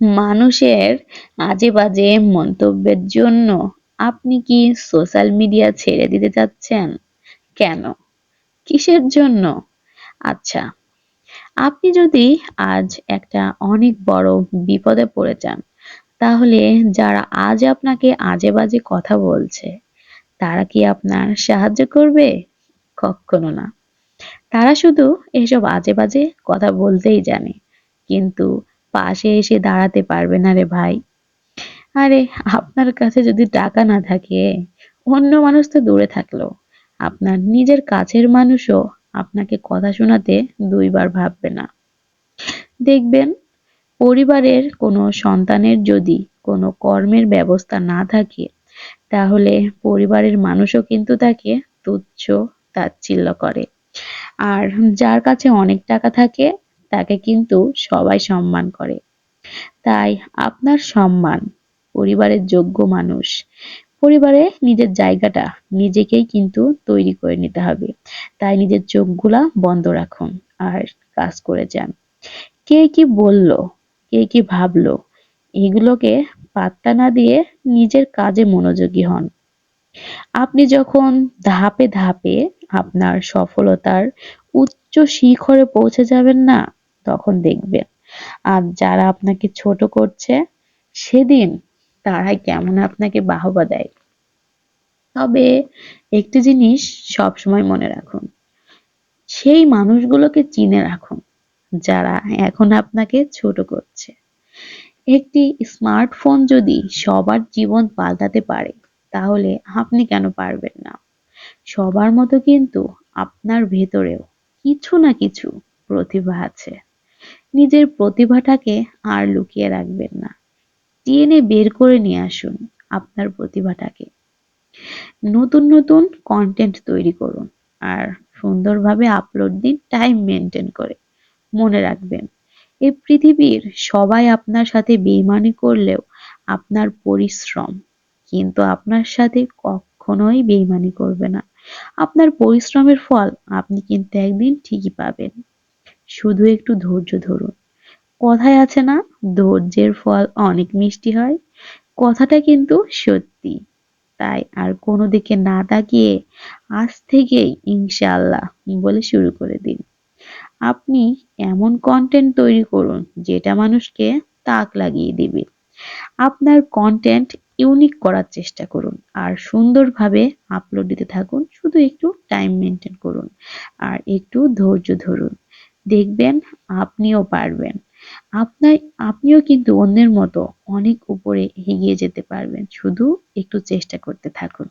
মানুষের আজে বাজে মন্তব্যের জন্য আপনি কি সোশ্যাল মিডিয়া ছেড়ে দিতে চাচ্ছেন? কেন? কিসের জন্য? আচ্ছা আপনি যদি আজ একটা অনেক বড় বিপদে পড়ে যান, তাহলে যারা আজ আপনাকে আজে বাজে কথা বলছে, তারা কি আপনার সাহায্য করবে? কখনো না। তারা শুধু এসব আজে বাজে কথা বলতেই জানে, কিন্তু পাশে এসে দাঁড়াতে পারবে না রে ভাই। আরে, আপনার কাছে যদি টাকা না থাকে, অন্য মানুষ তো দূরে থাকল। আপনার নিজের কাছের মানুষও আপনাকে কথা শোনাতে দুইবার ভাববে না। দেখবেন, পরিবারের কোনো সন্তানের যদি কোনো কর্মের ব্যবস্থা না থাকে, তাহলে পরিবারের মানুষও কিন্তু তাকে তুচ্ছ তাচ্ছিল্য করে। আর যার কাছে অনেক টাকা থাকে তাকে কিন্তু সবাই সম্মান করে। তাই আপনার সম্মান পরিবারের যোগ্য মানুষ। পরিবারে নিজের জায়গাটা নিজেকেই কিন্তু তৈরি করে নিতে হবে। তাই নিজের চোখগুলা বন্ধ রাখুন আর কাজ করে যান। কে কি বলল, কে কি ভাবলো, এগুলোকে পাত্তা না দিয়ে নিজের কাজে মনোযোগী হন। আপনি যখন ধাপে ধাপে আপনার সফলতার উচ্চ শিখরে পৌঁছে যাবেন না তখন দেখবেন। আর যারা আপনাকে ছোট করছে, সেদিন তারাই কেমন আপনাকে বাহবা দেয়। তবে একটি জিনিস সবসময় মনে রাখুন, সেই মানুষগুলোকে চিনে রাখুন, যারা এখন আপনাকে ছোট করছে। একটি স্মার্টফোন যদি সবার জীবন পাল্টাতে পারে, তাহলে আপনি কেন পারবেন না? সবার মতো কিন্তু আপনার ভেতরেও কিছু না কিছু প্রতিভা আছে। নিজের প্রতিভাটাকে আর লুকিয়ে রাখবেন না। টেনে বের করে নিয়ে আসুন আপনার প্রতিভাটাকে। নতুন নতুন কন্টেন্ট তৈরি করুন আর সুন্দরভাবে আপলোড দিন টাইম মেনটেন করে। মনে রাখবেন এই পৃথিবীর সবাই আপনার সাথে বেইমানি করলেও আপনার পরিশ্রম কিন্তু আপনার সাথে কখনোই বেইমানি করবে না। আপনার পরিশ্রমের ফল আপনি কিন্তু একদিন ঠিকই পাবেন। শুধু একটু ধৈর্য ধরুন। কথায় আছে না, ধৈর্যের ফল অনেক মিষ্টি হয়। কথাটা কিন্তু সত্যি। তাই আর কোনো দিকে না তাকিয়ে আজ থেকেই ইনশাআল্লাহ বলে শুরু করে দিন। আপনি এমন কন্টেন্ট তৈরি করুন যেটা মানুষকে তাক লাগিয়ে দিবে। আপনার কন্টেন্ট ইউনিক করার চেষ্টা করুন আর সুন্দরভাবে আপলোড দিতে থাকুন। শুধু একটু টাইম মেনটেন করুন আর একটু ধৈর্য ধরুন। দেখবেন, আপনিও পারবেন। আপনার, আপনিও কিন্তু অন্যের মতো অনেক উপরে এগিয়ে যেতে পারবেন। শুধু একটু চেষ্টা করতে থাকুন।